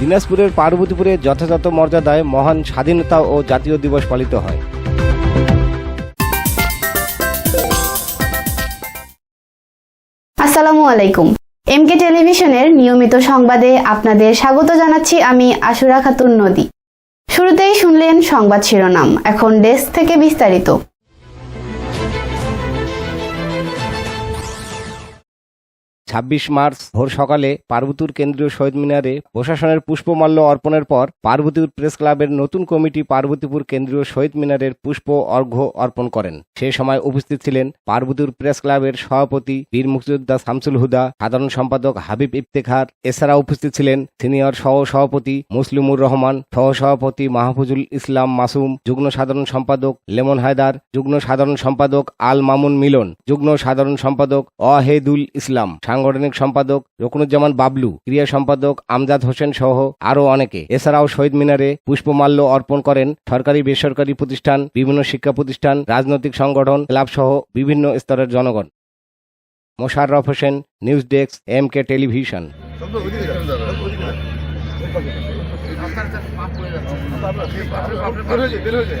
দিনাজপুরের পার্বতীপুরে যথাযথ মর্যাদায় মহান স্বাধীনতা ও জাতীয় দিবস পালিত হয়। আসসালামু আলাইকুম। এমকে টেলিভিশনের নিয়মিত সংবাদে আপনাদের স্বাগত জানাচ্ছি আমি আশুরা খাতুন নদী। শুরুতেই শুনলেন সংবাদ শিরোনাম, এখন ডেস্ক থেকে বিস্তারিত। ছাব্বিশ মার্চ ভোর সকালে পার্বতীপুর কেন্দ্রীয় শহীদ মিনারে প্রশাসনের পুষ্পমাল্য অর্পণের পর পার্বতীপুর প্রেস ক্লাবের নতুন কমিটি পার্বতীপুর কেন্দ্রীয় শহীদ মিনারের পুষ্প অর্ঘ্য অর্পণ করেন। সে সময় উপস্থিত ছিলেন পার্বতীপুর প্রেস ক্লাবের সভাপতি বীর মুক্তিযোদ্ধা শামসুল হুদা, সাধারণ সম্পাদক হাবিব ইফতেখার এছাড়া উপস্থিত ছিলেন সিনিয়র সহ সভাপতি মুসলিমুর রহমান সহ সভাপতি মাহফুজুল ইসলাম মাসুম, যুগ্ম সাধারণ সম্পাদক লেমন হায়দার, যুগ্ম সাধারণ সম্পাদক আল মামুন মিলন, যুগ্ম সাধারণ সম্পাদক অহেদুল ইসলাম। সাংগঠনিক সম্পাদক রকুনুজ্জামান বাবলু ক্রিয়া সম্পাদক আমজাদ হোসেন সহ আরও অনেকে। এছাড়াও শহীদ মিনারে পুষ্পমাল্য অর্পণ করেন সরকারি বেসরকারি প্রতিষ্ঠান বিভিন্ন শিক্ষা প্রতিষ্ঠান রাজনৈতিক সংগঠন ক্লাব সহ বিভিন্ন স্তরের জনগণ। Mosharraf Hossain news desk M K television. বের হয়ে যায়,